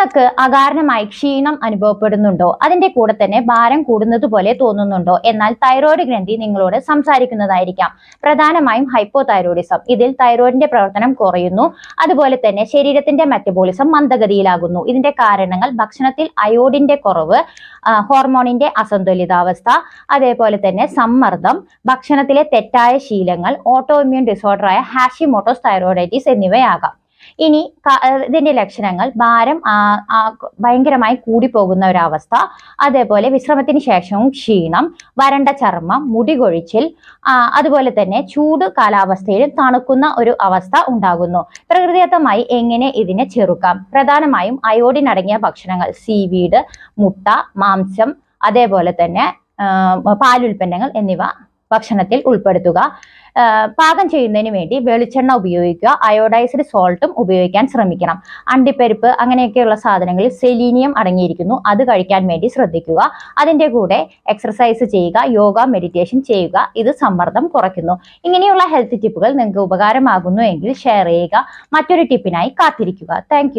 നിങ്ങൾക്ക് അകാരണമായി ക്ഷീണം അനുഭവപ്പെടുന്നുണ്ടോ? അതിന്റെ കൂടെ തന്നെ ഭാരം കൂടുന്നത് പോലെ തോന്നുന്നുണ്ടോ? എന്നാൽ തൈറോയ്ഡ് ഗ്രന്ഥി നിങ്ങളോട് സംസാരിക്കുന്നതായിരിക്കാം. പ്രധാനമായും ഹൈപ്പോ തൈറോയിഡിസം ഇതിൽ തൈറോയിഡിന്റെ പ്രവർത്തനം കുറയുന്നു. അതുപോലെ തന്നെ ശരീരത്തിന്റെ മെറ്റബോളിസം മന്ദഗതിയിലാകുന്നു. ഇതിന്റെ കാരണങ്ങൾ ഭക്ഷണത്തിൽ അയോഡിന്റെ കുറവ് ഹോർമോണിന്റെ അസന്തുലിതാവസ്ഥ അതേപോലെ തന്നെ സമ്മർദ്ദം ഭക്ഷണത്തിലെ തെറ്റായ ശീലങ്ങൾ ഓട്ടോ ഇമ്മ്യൂൺ ഡിസോർഡറായ ഹാഷിമോട്ടോസ് തൈറോയിഡൈറ്റിസ് എന്നിവയാകാം. ഇനി ഇതിന്റെ ലക്ഷണങ്ങൾ ഭാരം ഭയങ്കരമായി കൂടി ഭയങ്കരമായി കൂടിപ്പോകുന്ന ഒരവസ്ഥ. അതേപോലെ വിശ്രമത്തിന് ശേഷവും ക്ഷീണം വരണ്ട ചർമ്മം മുടി കൊഴിച്ചിൽ അതുപോലെ തന്നെ ചൂട് കാലാവസ്ഥയിലും തണുക്കുന്ന ഒരു അവസ്ഥ ഉണ്ടാകുന്നു. പ്രകൃതിദത്തമായി എങ്ങനെ ഇതിനെ ചെറുക്കാം? പ്രധാനമായും അയോഡിൻ അടങ്ങിയ ഭക്ഷണങ്ങൾ സീവീഡ് മുട്ട മാംസം അതേപോലെ തന്നെ പാലുൽപ്പന്നങ്ങൾ എന്നിവ ഭക്ഷണത്തിൽ ഉൾപ്പെടുത്തുക. പാകം ചെയ്യുന്നതിന് വേണ്ടി വെളിച്ചെണ്ണ ഉപയോഗിക്കുക. അയോഡൈസ്ഡ് സോൾട്ടും ഉപയോഗിക്കാൻ ശ്രമിക്കണം. അണ്ടിപ്പരിപ്പ് അങ്ങനെയൊക്കെയുള്ള സാധനങ്ങളിൽ സെലീനിയം അടങ്ങിയിരിക്കുന്നു. അത് കഴിക്കാൻ വേണ്ടി ശ്രദ്ധിക്കുക. അതിന്റെ കൂടെ എക്സർസൈസ് ചെയ്യുക. യോഗ മെഡിറ്റേഷൻ ചെയ്യുക. ഇത് സമ്മർദ്ദം കുറയ്ക്കുന്നു. ഇങ്ങനെയുള്ള ഹെൽത്ത് ടിപ്പുകൾ നിങ്ങൾക്ക് ഉപകാരമാകുന്നു എങ്കിൽ ഷെയർ ചെയ്യുക. മറ്റൊരു ടിപ്പിനായി കാത്തിരിക്കുക. താങ്ക്